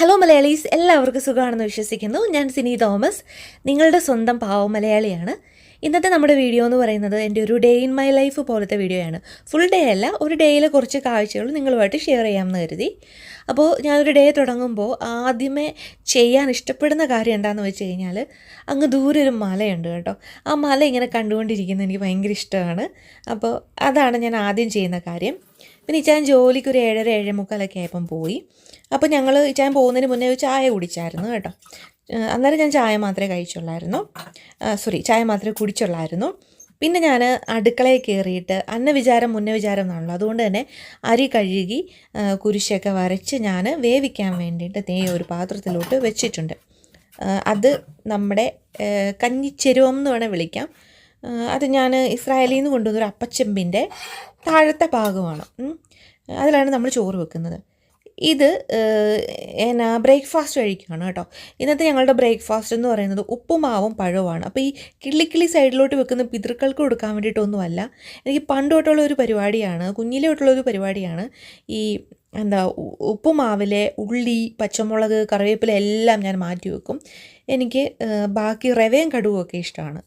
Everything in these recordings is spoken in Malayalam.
ഹലോ മലയാളീസ്. എല്ലാവർക്കും സുഖമാണെന്ന് വിശ്വസിക്കുന്നു. ഞാൻ സിനി തോമസ്. നിങ്ങളുടെ സ്വന്തം പാവ മലയാളിയാണ്. ഇന്നത്തെ നമ്മുടെ വീഡിയോ എന്ന് പറയുന്നത് എന്റെ ഒരു ഡേ ഇൻ മൈ ലൈഫ് പോലത്തെ വീഡിയോയാണ് ഫുൾ ഡേ അല്ല ഒരു ഡേയിലെ കുറച്ച് കാഴ്ചകൾ നിങ്ങളുമായിട്ട് ഷെയർ ചെയ്യാമെന്ന് കരുതി. അപ്പോൾ ഞാനൊരു ഡേ തുടങ്ങുമ്പോൾ ആദ്യമേ ചെയ്യാൻ ഇഷ്ടപ്പെടുന്ന കാര്യം എന്താണെന്ന് വെച്ച് കഴിഞ്ഞാൽ അങ്ങ് ദൂരെ ഒരു മലയുണ്ട് കേട്ടോ. ആ മല ഇങ്ങനെ കണ്ടുകൊണ്ടിരിക്കുന്നത് എനിക്ക് ഭയങ്കര ഇഷ്ടമാണ്. അപ്പോൾ അതാണ് ഞാൻ ആദ്യം ചെയ്യുന്ന കാര്യം. പിന്നെ ഇച്ചാൻ ജോലിക്ക് ഒരു ഏഴര ഏഴേ മുക്കാലൊക്കെ ആയപ്പം പോയി. അപ്പോൾ ഞങ്ങൾ ഇച്ചാൻ പോകുന്നതിന് മുന്നേ ഒരു ചായ കുടിച്ചായിരുന്നു കേട്ടോ. അന്നേരം ഞാൻ ചായ മാത്രമേ കഴിച്ചുള്ളായിരുന്നു. സോറി ചായ മാത്രമേ കുടിച്ചുള്ളായിരുന്നു. പിന്നെ ഞാൻ അടുക്കളയിൽ കയറിയിട്ട് അന്ന വിചാരം മുന്ന വിചാരം എന്നാണല്ലോ. അതുകൊണ്ട് തന്നെ അരി കഴുകി കുരിശൊക്കെ വരച്ച് ഞാൻ വേവിക്കാൻ വേണ്ടിയിട്ട് തേ ഒരു പാത്രത്തിലോട്ട് വെച്ചിട്ടുണ്ട്. അത് നമ്മുടെ കഞ്ഞിച്ചെരുവം എന്ന് വേണേൽ വിളിക്കാം. അത് ഞാൻ ഇസ്രായേലിൽ നിന്ന് കൊണ്ടുവന്ന ഒരു അപ്പച്ചെമ്പിന്റെ താഴത്തെ ഭാഗമാണ്. അതിലാണ് നമ്മൾ ചോറ് വെക്കുന്നത്. ഇത് എന്നാ ബ്രേക്ക്ഫാസ്റ്റ് കഴിക്കുകയാണ് കേട്ടോ. ഇന്നത്തെ ഞങ്ങളുടെ ബ്രേക്ക്ഫാസ്റ്റ് എന്ന് പറയുന്നത് ഉപ്പുമാവും പഴവുമാണ്. അപ്പോൾ ഈ കിള്ളിക്കിളി സൈഡിലോട്ട് വെക്കുന്ന പിതൃക്കൾക്ക് കൊടുക്കാൻ വേണ്ടിയിട്ടൊന്നുമല്ല. എനിക്ക് പണ്ട് ഒരു പരിപാടിയാണ് കുഞ്ഞിലെ തൊട്ടുള്ള ഒരു പരിപാടിയാണ്. ഈ എന്താ ഉപ്പുമാവിലെ ഉള്ളി പച്ചമുളക് കറിവേപ്പില എല്ലാം ഞാൻ മാറ്റി വെക്കും. എനിക്ക് ബാക്കി റവയും കടുവും ഒക്കെ ഇഷ്ടമാണ്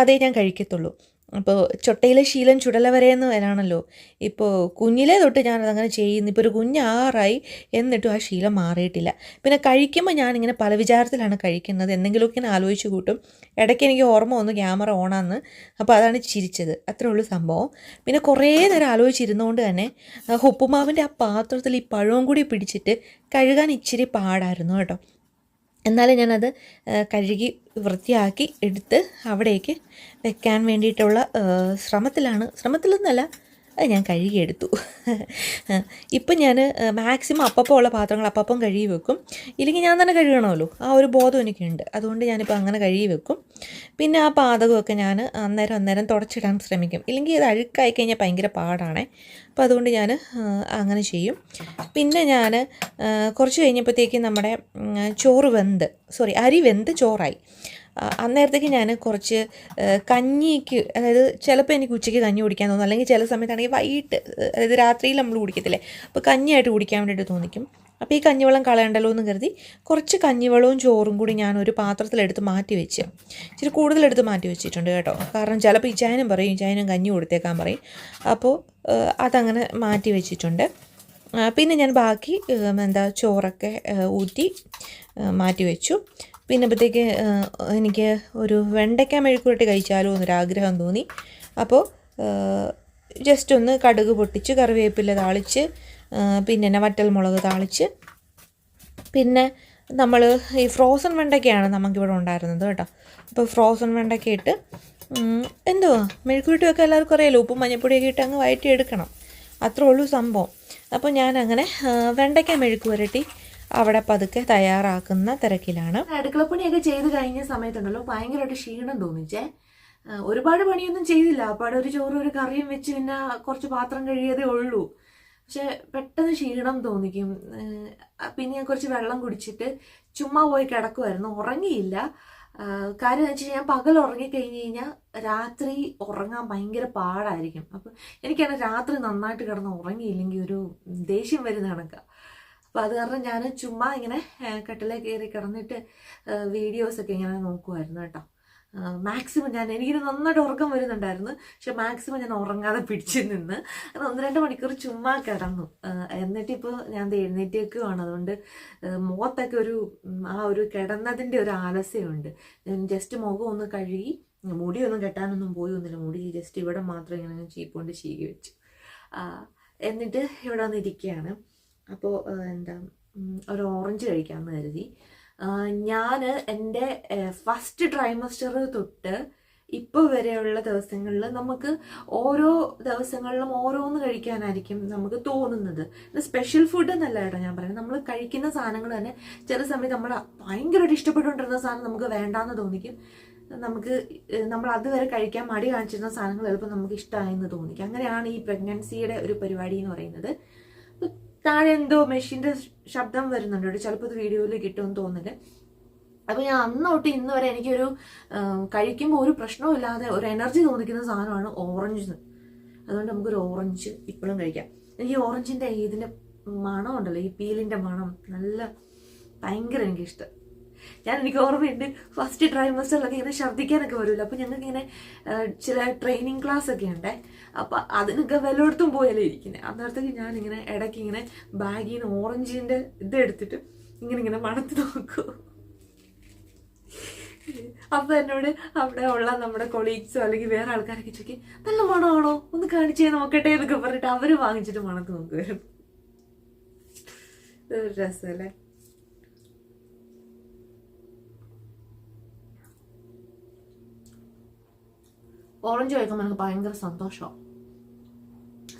അതേ ഞാൻ കഴിക്കത്തുള്ളൂ. അപ്പോൾ ചൊട്ടയിലെ ശീലം ചുടല വരെ എന്ന് വരാണല്ലോ. ഇപ്പോൾ കുഞ്ഞിലെ തൊട്ട് ഞാനതങ്ങനെ ചെയ്യുന്നു. ഇപ്പോൾ ഒരു കുഞ്ഞാറായി എന്നിട്ടും ആ ശീലം മാറിയിട്ടില്ല. പിന്നെ കഴിക്കുമ്പോൾ ഞാനിങ്ങനെ പല വിചാരത്തിലാണ് കഴിക്കുന്നത്. എന്തെങ്കിലുമൊക്കെ ഇങ്ങനെ ആലോചിച്ച് കൂട്ടും. ഇടയ്ക്ക് എനിക്ക് ഓർമ്മ വന്നു ക്യാമറ ഓണാന്ന്. അപ്പോൾ അതാണ് ചിരിച്ചത്. അത്രേ ഉള്ളൂ സംഭവം. പിന്നെ കുറേ നേരം ആലോചിച്ചിരുന്നുകൊണ്ട് തന്നെ ഉപ്പുമാവിന്റെ ആ പാത്രത്തിൽ ഈ പഴവും കൂടി പിടിച്ചിട്ട് കഴുകാൻ ഇച്ചിരി പാടായിരുന്നു കേട്ടോ. എന്നാലും ഞാനത് കഴുകി വൃത്തിയാക്കി എടുത്ത് അവിടേക്ക് വെക്കാൻ വേണ്ടിയിട്ടുള്ള ശ്രമത്തിലാണ്. ശ്രമത്തിലൊന്നല്ല അത് ഞാൻ കഴുകിയെടുത്തു. ഇപ്പം ഞാൻ മാക്സിമം അപ്പപ്പം ഉള്ള പാത്രങ്ങൾ അപ്പപ്പം കഴുകി വെക്കും. ഇല്ലെങ്കിൽ ഞാൻ തന്നെ കഴുകണമല്ലോ. ആ ഒരു ബോധം എനിക്കുണ്ട്. അതുകൊണ്ട് ഞാനിപ്പോൾ അങ്ങനെ കഴുകി വെക്കും. പിന്നെ ആ പാതകമൊക്കെ ഞാൻ അന്നേരം അന്നേരം തുടച്ചിടാൻ ശ്രമിക്കും. ഇല്ലെങ്കിൽ ഇത് അഴുക്കായി കഴിഞ്ഞാൽ ഭയങ്കര പാടാണേ. അപ്പോൾ അതുകൊണ്ട് ഞാൻ അങ്ങനെ ചെയ്യും. പിന്നെ ഞാൻ കുറച്ച് കഴിഞ്ഞപ്പോഴത്തേക്ക് നമ്മുടെ ചോറ് വെന്ത് സോറി അരി വെന്ത് ചോറായി. അന്നേരത്തേക്ക് ഞാൻ കുറച്ച് കഞ്ഞിക്ക് അതായത് ചിലപ്പോൾ എനിക്ക് ഉച്ചയ്ക്ക് കഞ്ഞി കുടിക്കാൻ തോന്നും. അല്ലെങ്കിൽ ചില സമയത്താണെങ്കിൽ വൈകിട്ട് അതായത് രാത്രിയിൽ നമ്മൾ കുടിക്കത്തില്ലേ. അപ്പോൾ കഞ്ഞിയായിട്ട് കുടിക്കാൻ വേണ്ടിയിട്ട് തോന്നിക്കും. അപ്പോൾ ഈ കഞ്ഞിവെള്ളം കളയണ്ടല്ലോ എന്ന് കരുതി കുറച്ച് കഞ്ഞിവെള്ളവും ചോറും കൂടി ഞാൻ ഒരു പാത്രത്തിലെടുത്ത് മാറ്റി വെച്ച് ഇച്ചിരി കൂടുതലെടുത്ത് മാറ്റി വെച്ചിട്ടുണ്ട് കേട്ടോ. കാരണം ചിലപ്പോൾ ഇച്ചായനും പറയും ഇച്ചായനും കഞ്ഞി കൊടുത്തേക്കാൻ പറയും. അപ്പോൾ അതങ്ങനെ മാറ്റി വെച്ചിട്ടുണ്ട്. പിന്നെ ഞാൻ ബാക്കി എന്താ ചോറൊക്കെ ഊറ്റി മാറ്റി വെച്ചു. പിന്നെ അപ്പോഴത്തേക്ക് എനിക്ക് ഒരു വെണ്ടയ്ക്ക മെഴുക്കുപുരട്ടി കഴിച്ചാലോ എന്നൊരാഗ്രഹം തോന്നി. അപ്പോൾ ജസ്റ്റ് ഒന്ന് കടുക് പൊട്ടിച്ച് കറിവേപ്പില താളിച്ച് പിന്നെ തന്നെ വറ്റൽ മുളക് താളിച്ച്. പിന്നെ നമ്മൾ ഈ ഫ്രോസൺ വെണ്ടയ്ക്കയാണ് നമുക്കിവിടെ ഉണ്ടായിരുന്നത് കേട്ടോ. അപ്പോൾ ഫ്രോസൺ വെണ്ടയ്ക്ക ഇട്ട് എന്തുവാ? മെഴുക്കുരുട്ടിയൊക്കെ എല്ലാവർക്കും അറിയാലോ ഉപ്പും മഞ്ഞപ്പൊടിയൊക്കെ ഇട്ട് അങ്ങ് വയറ്റി എടുക്കണം അത്രേ ഉള്ളൂ സംഭവം. അപ്പോൾ ഞാനങ്ങനെ വെണ്ടയ്ക്ക മെഴുക്ക് പുരട്ടി അവിടെ പതുക്കെ തയ്യാറാക്കുന്ന തിരക്കിലാണ്. അടുക്കളപ്പണിയൊക്കെ ചെയ്ത് കഴിഞ്ഞ സമയത്തുണ്ടല്ലോ ഭയങ്കരമായിട്ട് ക്ഷീണം തോന്നിച്ചേ. ഒരുപാട് പണിയൊന്നും ചെയ്തില്ല. അപ്പാടെ ഒരു ചോറും ഒരു കറിയും വെച്ച് പിന്നെ കുറച്ച് പാത്രം കഴിയതേ ഉള്ളൂ. പക്ഷെ പെട്ടെന്ന് ക്ഷീണം തോന്നിക്കും. പിന്നെ ഞാൻ കുറച്ച് വെള്ളം കുടിച്ചിട്ട് ചുമ്മാ പോയി കിടക്കുമായിരുന്നു ഉറങ്ങിയില്ല. കാര്യം എന്ന് വെച്ച് കഴിഞ്ഞാൽ പകൽ ഉറങ്ങിക്കഴിഞ്ഞ് കഴിഞ്ഞാൽ രാത്രി ഉറങ്ങാൻ ഭയങ്കര പാടായിരിക്കും. അപ്പം എനിക്കാണ് രാത്രി നന്നായിട്ട് കിടന്ന് ഉറങ്ങിയില്ലെങ്കിൽ ഒരു ദേഷ്യം വരുന്ന കണക്കാ. അപ്പം അത് കാരണം ഞാൻ ചുമ്മാ ഇങ്ങനെ കട്ടിലേ കയറി കിടന്നിട്ട് വീഡിയോസൊക്കെ ഇങ്ങനെ നോക്കുമായിരുന്നു കേട്ടോ. മാക്സിമം ഞാൻ എനിക്ക് നന്നായിട്ട് ഉറക്കം വരുന്നുണ്ടായിരുന്നു. പക്ഷെ മാക്സിമം ഞാൻ ഉറങ്ങാതെ പിടിച്ചു നിന്ന് ഒന്ന് രണ്ട് മണിക്കൂർ ചുമ്മാ കിടന്നു. എന്നിട്ടിപ്പോൾ ഞാൻ എഴുന്നേറ്റേക്കുവാണ് അതുകൊണ്ട് മുഖത്തൊക്കെ ഒരു ആ ഒരു കിടന്നതിന്റെ ഒരു ആലസ്യമുണ്ട്. ഞാൻ ജസ്റ്റ് മുഖം ഒന്ന് കഴുകി മുടിയൊന്നും കെട്ടാനൊന്നും പോയി ഒന്നുമില്ല മുടി ജസ്റ്റ് ഇവിടെ മാത്രം ഇങ്ങനെ ചീപ്പുകൊണ്ട് ചീകി വെച്ചു. എന്നിട്ട് ഇവിടെ വന്നിരിക്കുകയാണ്. അപ്പോൾ എന്താ ഒരു ഓറഞ്ച് കഴിക്കാമെന്ന് കരുതി. ഞാൻ എന്റെ ഫസ്റ്റ് ട്രൈമസ്റ്റർ തൊട്ട് ഇപ്പോൾ വരെയുള്ള ദിവസങ്ങളിൽ നമുക്ക് ഓരോ ദിവസങ്ങളിലും ഓരോന്ന് കഴിക്കാനായിരിക്കും നമുക്ക് തോന്നുന്നത്. സ്പെഷ്യൽ ഫുഡ് എന്നല്ല കേട്ടോ ഞാൻ പറയുന്നത്. നമ്മൾ കഴിക്കുന്ന സാധനങ്ങൾ തന്നെ ചില സമയത്ത് നമ്മൾ ഭയങ്കരമായിട്ട് ഇഷ്ടപ്പെട്ടുകൊണ്ടിരുന്ന സാധനം നമുക്ക് വേണ്ടാന്ന് തോന്നിക്കും. നമുക്ക് നമ്മൾ അതുവരെ കഴിക്കാൻ മടി കാണിച്ചിരുന്ന സാധനങ്ങൾ ചിലപ്പോൾ നമുക്ക് ഇഷ്ടമായെന്ന് തോന്നിക്കും. അങ്ങനെയാണ് ഈ പ്രഗ്നൻസിയുടെ ഒരു പരിപാടി എന്ന് പറയുന്നത്. താഴെ എന്തോ മെഷീന്റെ ശബ്ദം വരുന്നുണ്ട്. കേട്ടോ. ചിലപ്പോൾ ഇത് വീഡിയോയിൽ കിട്ടുമെന്ന് തോന്നുന്നില്ല അപ്പോൾ ഞാൻ അന്ന് തൊട്ട് ഇന്ന് വരെ എനിക്കൊരു കഴിക്കുമ്പോൾ ഒരു പ്രശ്നവും ഒരു എനർജി തോന്നിക്കുന്ന സാധനമാണ് ഓറഞ്ച് അതുകൊണ്ട് നമുക്കൊരു ഓറഞ്ച് ഇപ്പോഴും കഴിക്കാം. എനിക്ക് ഓറഞ്ചിന്റെ ഇതിന്റെ മണം ഉണ്ടല്ലോ ഈ പീലിന്റെ മണം. നല്ല ഭയങ്കര എനിക്കിഷ്ടം. ഞാൻ എനിക്ക് ഓർമ്മയുണ്ട് ഫസ്റ്റ് ട്രൈമസ്റ്ററിലൊക്കെ ഇങ്ങനെ ഛർദ്ദിക്കാനൊക്കെ വരുമല്ലോ അപ്പോൾ ഞങ്ങൾക്ക് ഇങ്ങനെ ചില ട്രെയിനിങ് ക്ലാസ് ഒക്കെ ഉണ്ട്. അപ്പോൾ അതിനൊക്കെ വല്ലയിടത്തും പോയാലേ ഇരിക്കുന്നത് അന്നേരത്തേക്ക് ഞാനിങ്ങനെ ഇടയ്ക്ക് ഇങ്ങനെ ബാഗിൽ നിന്ന് ഓറഞ്ചിന്റെ ഇത് എടുത്തിട്ട് ഇങ്ങനെ ഇങ്ങനെ മണത്ത് നോക്കും. അപ്പൊ എന്നോട് അവിടെ ഉള്ള നമ്മുടെ കൊളീഗ്സോ അല്ലെങ്കിൽ വേറെ ആൾക്കാരൊക്കെ ചോദിക്കും നല്ല മണമാണോ? ഒന്ന് കാണിച്ചേ നോക്കട്ടെ എന്നൊക്കെ പറഞ്ഞിട്ട് അവർ വാങ്ങിച്ചിട്ട് മണത്ത് നോക്കുമായിരുന്നു രസമല്ലേ? ഓറഞ്ച് കഴിക്കുമ്പോൾ എനിക്ക് ഭയങ്കര സന്തോഷമാണ്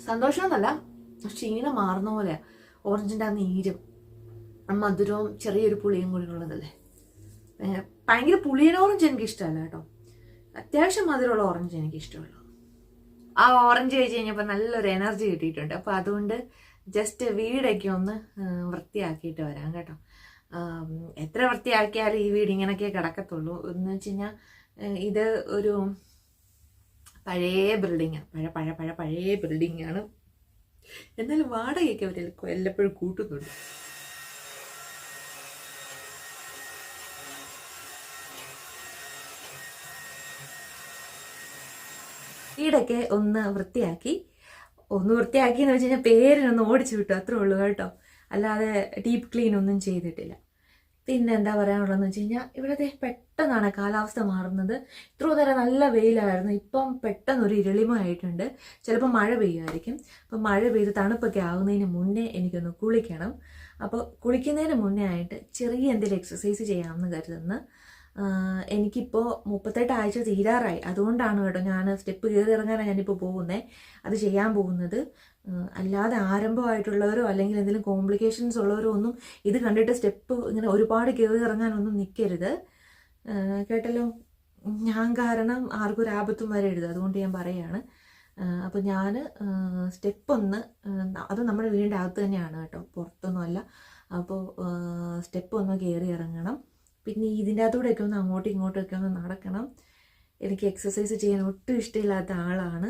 സന്തോഷം എന്നല്ല ക്ഷീണം മാറുന്ന പോലെ ഓറഞ്ചിന്റെ ആ നീരും മധുരവും ചെറിയൊരു പുളിയും കൂടി ഉള്ളതല്ലേ? ഭയങ്കര പുളിയുടെ ഓറഞ്ച് എനിക്ക് ഇഷ്ടമല്ല കേട്ടോ. അത്യാവശ്യം മധുരമുള്ള ഓറഞ്ച് എനിക്ക് ഇഷ്ടമുള്ളൂ ആ ഓറഞ്ച് കഴിച്ച് കഴിഞ്ഞപ്പോൾ നല്ലൊരു എനർജി കിട്ടിയിട്ടുണ്ട്. അപ്പോൾ അതുകൊണ്ട് ജസ്റ്റ് വീടൊക്കെ ഒന്ന് വൃത്തിയാക്കിയിട്ട് വരാം കേട്ടോ. എത്ര വൃത്തിയാക്കിയാലും ഈ വീട് ഇങ്ങനെയൊക്കെ കിടക്കത്തുള്ളൂ. എന്ന് വെച്ച് കഴിഞ്ഞാൽ ഇത് ഒരു പഴയ ബിൽഡിങ്ങാണ് പഴയ പഴയ പഴയ പഴയ ബിൽഡിങ്ങാണ് എന്നാലും വാടകയൊക്കെ അവർ എല്ലപ്പോഴും കൂട്ടുന്നുണ്ട്. വീടൊക്കെ ഒന്ന് വൃത്തിയാക്കി. ഒന്ന് വൃത്തിയാക്കി എന്ന് വെച്ച് കഴിഞ്ഞാൽ പേരിനൊന്ന് ഓടിച്ചു വിട്ടു. അത്രേ ഉള്ളൂ കേട്ടോ. അല്ലാതെ ഡീപ് ക്ലീൻ ഒന്നും ചെയ്തിട്ടില്ല. പിന്നെ എന്താ പറയാനുള്ളതെന്ന് വെച്ച് കഴിഞ്ഞാൽ ഇവിടെ പെട്ടെന്നാണ് കാലാവസ്ഥ മാറുന്നത്. ഇത്ര നേരം നല്ല വെയിലായിരുന്നു. ഇപ്പം പെട്ടെന്ന് ഒരു ഇരളിമയായിട്ടുണ്ട്. ചിലപ്പോൾ മഴ പെയ്യുമായിരിക്കും. അപ്പം മഴ പെയ്ത് തണുപ്പൊക്കെ ആകുന്നതിന് മുന്നേ എനിക്കൊന്ന് കുളിക്കണം. അപ്പോൾ കുളിക്കുന്നതിന് മുന്നേ ആയിട്ട് ചെറിയ എന്തെങ്കിലും എക്സസൈസ് ചെയ്യാമെന്ന് കരുതുന്നു. എനിക്കിപ്പോൾ മുപ്പത്തെട്ട് ആഴ്ച തീരാറായി. അതുകൊണ്ടാണ് കേട്ടോ ഞാൻ സ്റ്റെപ്പ് കയറി ഇറങ്ങാനാണ് ഞാനിപ്പോൾ പോകുന്നത് അത് ചെയ്യാൻ പോകുന്നത്. അല്ലാതെ ആരംഭമായിട്ടുള്ളവരോ അല്ലെങ്കിൽ എന്തെങ്കിലും കോംപ്ലിക്കേഷൻസ് ഉള്ളവരോ ഒന്നും ഇത് കണ്ടിട്ട് സ്റ്റെപ്പ് ഇങ്ങനെ ഒരുപാട് കയറി ഇറങ്ങാനൊന്നും നിൽക്കരുത് കേട്ടല്ലോ? ഞാൻ കാരണം ആർക്കും ഒരു ആപത്തും വരരുത് അതുകൊണ്ട് ഞാൻ പറയുകയാണ് അപ്പോൾ ഞാൻ സ്റ്റെപ്പ് ഒന്ന് അത് നമ്മുടെ വീടിന്റെ അകത്ത് തന്നെയാണ് കേട്ടോ പുറത്തൊന്നുമല്ല അപ്പോൾ സ്റ്റെപ്പ് ഒന്ന് കയറി ഇറങ്ങണം. പിന്നെ ഇതിന്റെ അകത്തൂടെയൊക്കെ ഒന്ന് അങ്ങോട്ടും ഇങ്ങോട്ടും ഒക്കെ ഒന്ന് നടക്കണം. എനിക്ക് എക്സസൈസ് ചെയ്യാൻ ഒട്ടും ഇഷ്ടമില്ലാത്ത ആളാണ്.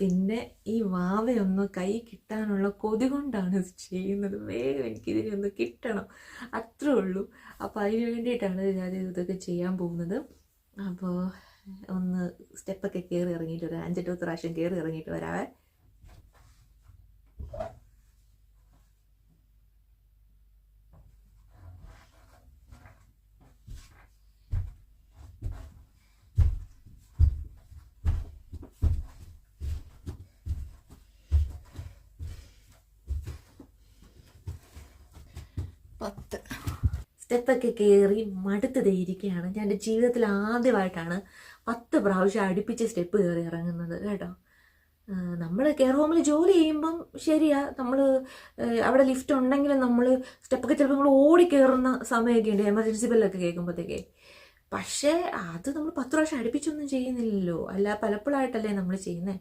പിന്നെ ഈ വാവയൊന്ന് കൈ കിട്ടാനുള്ള കൊതി കൊണ്ടാണ് ഇത് ചെയ്യുന്നത്. വേഗം എനിക്ക് ഇതിനെ ഒന്ന് കിട്ടണം. അത്രേ ഉള്ളൂ. അപ്പോൾ അതിന് വേണ്ടിയിട്ടാണ് ഞാൻ ഇതൊക്കെ ചെയ്യാൻ പോകുന്നത്. അപ്പോൾ ഒന്ന് സ്റ്റെപ്പൊക്കെ കയറി ഇറങ്ങിയിട്ട് ഒരു അഞ്ചെട്ട് പത്ത് പ്രാവശ്യം കയറി ഇറങ്ങിയിട്ട് വരാവേ. പത്ത്. സ്റ്റെപ്പൊക്കെ കയറി മടുത്ത് ഇരിക്കുകയാണ്. ഞാൻ എന്റെ ജീവിതത്തിൽ ആദ്യമായിട്ടാണ് പത്ത് പ്രാവശ്യം അടുപ്പിച്ച് സ്റ്റെപ്പ് കയറി ഇറങ്ങുന്നത് കേട്ടോ. നമ്മൾ കെയർ ഹോമിൽ ജോലി ചെയ്യുമ്പം ശരിയാ. നമ്മൾ അവിടെ ലിഫ്റ്റ് ഉണ്ടെങ്കിലും നമ്മൾ സ്റ്റെപ്പൊക്കെ ചിലപ്പോൾ നമ്മൾ ഓടി കയറുന്ന സമയമൊക്കെ ഉണ്ട്. എമർജൻസി ബെല്ലൊക്കെ കേൾക്കുമ്പോഴത്തേക്കേ പക്ഷേ അത് നമ്മൾ പത്ത് പ്രാവശ്യം അടുപ്പിച്ചൊന്നും ചെയ്യുന്നില്ലല്ലോ. അല്ല പലപ്പോഴായിട്ടല്ലേ നമ്മൾ ചെയ്യുന്നത്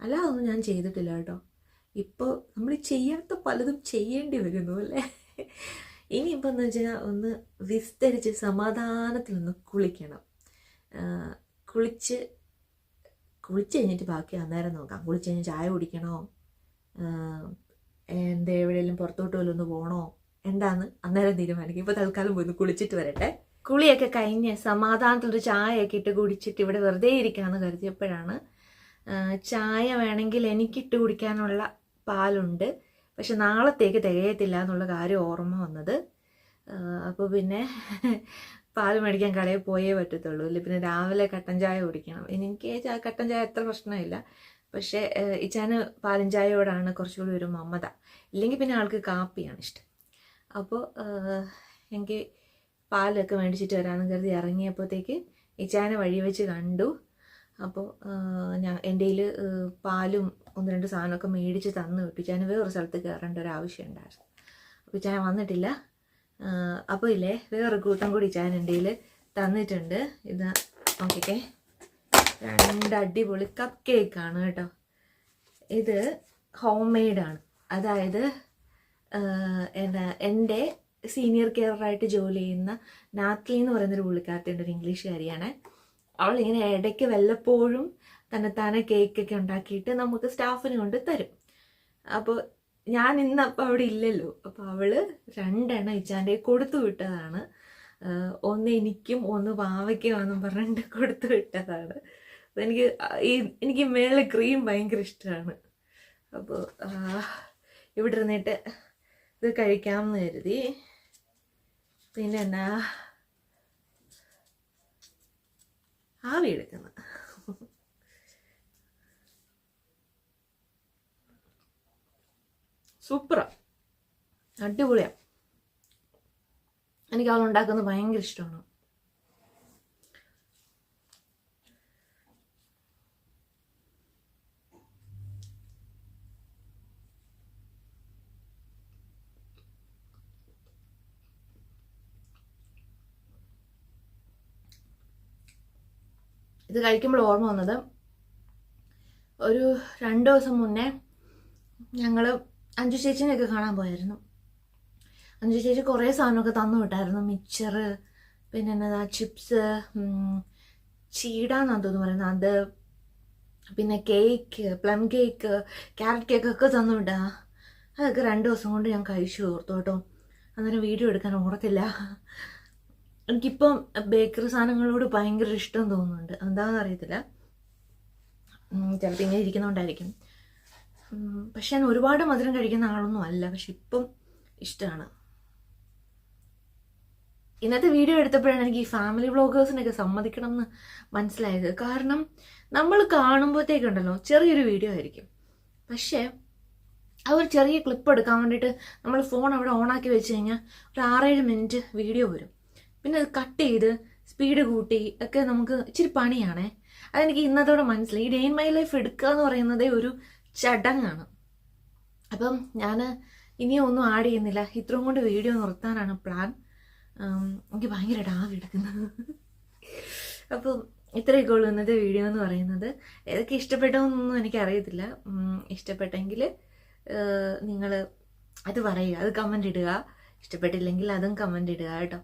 അല്ല അതൊന്നും ഞാൻ ചെയ്തിട്ടില്ല കേട്ടോ. ഇപ്പോൾ നമ്മൾ ചെയ്യാത്ത പലതും ചെയ്യേണ്ടി വരുന്നു അല്ലേ? ഇനിയിപ്പോൾ എന്ന് വെച്ചാൽ ഒന്ന് വിസ്തരിച്ച് സമാധാനത്തിലൊന്ന് കുളിക്കണം. കുളിച്ച് കുളിച്ച് കഴിഞ്ഞിട്ട് ബാക്കി അന്നേരം നോക്കാം. കുളിച്ച് കഴിഞ്ഞ് ചായ കുടിക്കണോ? എന്താ എവിടെയെങ്കിലും പുറത്തോട്ട് വല്ലതും ഒന്ന് പോകണോ? എന്താന്ന് അന്നേരം തീരുമാനിക്കും. ഇപ്പോൾ തൽക്കാലം പോയി കുളിച്ചിട്ട് വരട്ടെ. കുളിയൊക്കെ കഴിഞ്ഞ് സമാധാനത്തിലൊരു ചായയൊക്കെ ഇട്ട് കുടിച്ചിട്ട് ഇവിടെ വെറുതെ ഇരിക്കാമെന്ന് കരുതിയപ്പോഴാണ് ചായ വേണമെങ്കിൽ എനിക്കിട്ട് കുടിക്കാനുള്ള പാലുണ്ട്. പക്ഷെ നാളത്തേക്ക് തികയത്തില്ല എന്നുള്ള കാര്യം ഓർമ്മ വന്നത്. അപ്പോൾ പിന്നെ പാൽ മേടിക്കാൻ കടയിൽ പോയേ പറ്റത്തുള്ളൂ. ഇല്ല പിന്നെ രാവിലെ കട്ടൻ ചായ കുടിക്കണം. എനിക്ക് കട്ടൻ ചായ എത്ര പ്രശ്നമില്ല. പക്ഷേ ഇച്ചാന് പാലും ചായയോടാണ് കുറച്ചുകൂടി ഒരു മമത. ഇല്ലെങ്കിൽ പിന്നെ ആൾക്ക് കാപ്പിയാണ് ഇഷ്ടം. അപ്പോൾ എനിക്ക് പാലൊക്കെ മേടിച്ചിട്ട് വരാമെന്ന് കരുതി ഇറങ്ങിയപ്പോഴത്തേക്ക് ഇച്ചാനെ വഴി വെച്ച് കണ്ടു. അപ്പോൾ ഞാൻ എന്റെ കയ്യിൽ പാലും ഒന്ന് രണ്ട് സാധനമൊക്കെ മേടിച്ച് തന്നു ഞാൻ വേറൊരു സ്ഥലത്ത് കയറേണ്ട ഒരു ആവശ്യം ഉണ്ടായിരുന്നു. ഞാൻ വന്നിട്ടില്ല. അപ്പോൾ ഇല്ലേ വേറൊരു കൂട്ടം കൂടി ഞാൻ എന്റെ കയ്യിൽ തന്നിട്ടുണ്ട്. ഇത് നോക്കിക്കേ. രണ്ട് അടിപൊളി കപ്പ് കേക്കാണ് കേട്ടോ. ഇത് ഹോം മെയ്ഡാണ് അതായത് എന്താ എന്റെ സീനിയർ കെയറായിട്ട് ജോലി ചെയ്യുന്ന നാത്ലി എന്ന് പറയുന്നൊരു പുള്ളിക്കാരത്തിന്റെ ഒരു ഇംഗ്ലീഷുകാരിയാണ്. അവൾ ഇങ്ങനെ ഇടയ്ക്ക് വല്ലപ്പോഴും തന്നെത്താനെ കേക്കൊക്കെ ഉണ്ടാക്കിയിട്ട് നമുക്ക് സ്റ്റാഫിന് കൊണ്ട് തരും. അപ്പോൾ ഞാൻ ഇന്ന് അപ്പം അവിടെ ഇല്ലല്ലോ. അപ്പം അവൾ രണ്ടെണ്ണം ഇച്ചാന്റെ കൊടുത്തു വിട്ടതാണ്. ഒന്ന് എനിക്കും ഒന്ന് വാവയ്ക്കും പാവയ്ക്കുമാണെന്നും പറഞ്ഞിട്ട് കൊടുത്തു വിട്ടതാണ്. എനിക്ക് ഈ എനിക്ക് മേളിൽ ക്രീം ഭയങ്കര ഇഷ്ടമാണ്. അപ്പോൾ ഇവിടെ ഇരുന്നിട്ട് ഇത് കഴിക്കാമെന്ന് കരുതി. പിന്നെ എന്നാ ആവി എടുക്കുന്നു സൂപ്പറാ. അടിപൊളിയാ. എനിക്ക് അവൾ ഉണ്ടാക്കുന്നത് ഭയങ്കര ഇഷ്ടമാണ്. കഴിക്കുമ്പോൾ ഓർമ്മ വന്നത് ഒരു രണ്ട് ദിവസം മുന്നേ ഞങ്ങൾ അഞ്ചു ചേച്ചിനെയൊക്കെ കാണാൻ പോയായിരുന്നു. അഞ്ചു ചേച്ചി കുറേ സാധനമൊക്കെ തന്നു വിട്ടായിരുന്നു. മിക്സർ പിന്നെ എന്നതാ ചിപ്സ് ചീടാന്നാണ് തോന്നുന്നു പറയുന്നത്. അത് പിന്നെ cake plum cake carrot cake ഒക്കെ തന്നു വിട്ടാ. അതൊക്കെ രണ്ട് ദിവസം കൊണ്ട് ഞാൻ കഴിച്ചു ഓർത്തു കേട്ടോ. അന്നേരം വീഡിയോ എടുക്കാൻ ഓർത്തില്ല. എനിക്കിപ്പം ബേക്കറി സാധനങ്ങളോട് ഭയങ്കര ഇഷ്ടം തോന്നുന്നുണ്ട്. എന്താണെന്ന് അറിയത്തില്ല. ചിലപ്പോൾ ഇങ്ങനെ ഇരിക്കുന്നതുകൊണ്ടായിരിക്കും പക്ഷെ ഞാൻ ഒരുപാട് മധുരം കഴിക്കുന്ന ആളൊന്നും അല്ല. പക്ഷെ ഇപ്പം ഇഷ്ടമാണ്. ഇന്നത്തെ വീഡിയോ എടുത്തപ്പോഴാണ് എനിക്ക് ഈ ഫാമിലി വ്ളോഗേഴ്സിനൊക്കെ സമ്മതിക്കണം എന്ന് മനസ്സിലായത്. കാരണം നമ്മൾ കാണുമ്പോഴത്തേക്കുണ്ടല്ലോ ചെറിയൊരു വീഡിയോ ആയിരിക്കും. പക്ഷേ ആ ഒരു ചെറിയ ക്ലിപ്പ് എടുക്കാൻ വേണ്ടിയിട്ട് നമ്മൾ ഫോൺ അവിടെ ഓണാക്കി വെച്ച് കഴിഞ്ഞാൽ ഒരു ആറേഴ് മിനിറ്റ് വീഡിയോ വരും. പിന്നെ അത് കട്ട് ചെയ്ത് സ്പീഡ് കൂട്ടി ഒക്കെ നമുക്ക് ഇച്ചിരി പണിയാണേ. അതെനിക്ക് ഇന്നതോടെ മനസ്സിലായി. ഈ ഡേ ഇൻ മൈ ലൈഫ് എടുക്കുക എന്ന് പറയുന്നതേ ഒരു ചടങ്ങാണ്. അപ്പം ഞാൻ ഇനിയും ഒന്നും ആഡ് ചെയ്യുന്നില്ല. ഇത്രയും കൊണ്ട് വീഡിയോ നിർത്താനാണ് പ്ലാൻ എനിക്ക് ഭയങ്കര ഡാവ് എടുക്കുന്നത് അപ്പം ഇത്രയൊക്കെ ഉള്ളൂ ഇന്നത്തെ വീഡിയോ എന്ന് പറയുന്നത്. ഏതൊക്കെ ഇഷ്ടപ്പെട്ടോന്നൊന്നും എനിക്കറിയത്തില്ല ഇഷ്ടപ്പെട്ടെങ്കിൽ നിങ്ങൾ അത് പറയുക. അത് കമന്റ് ഇടുക. ഇഷ്ടപ്പെട്ടില്ലെങ്കിൽ അതും കമന്റ് ഇടുക കേട്ടോ.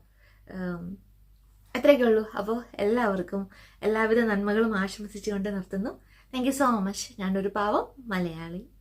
അത്രയൊക്കെ ഉള്ളൂ. അപ്പോൾ എല്ലാവർക്കും എല്ലാവിധ നന്മകളും ആശംസിച്ചുകൊണ്ട് നിർത്തുന്നു. താങ്ക് യു സോ മച്ച് ഞാനൊരു പാവം മലയാളി.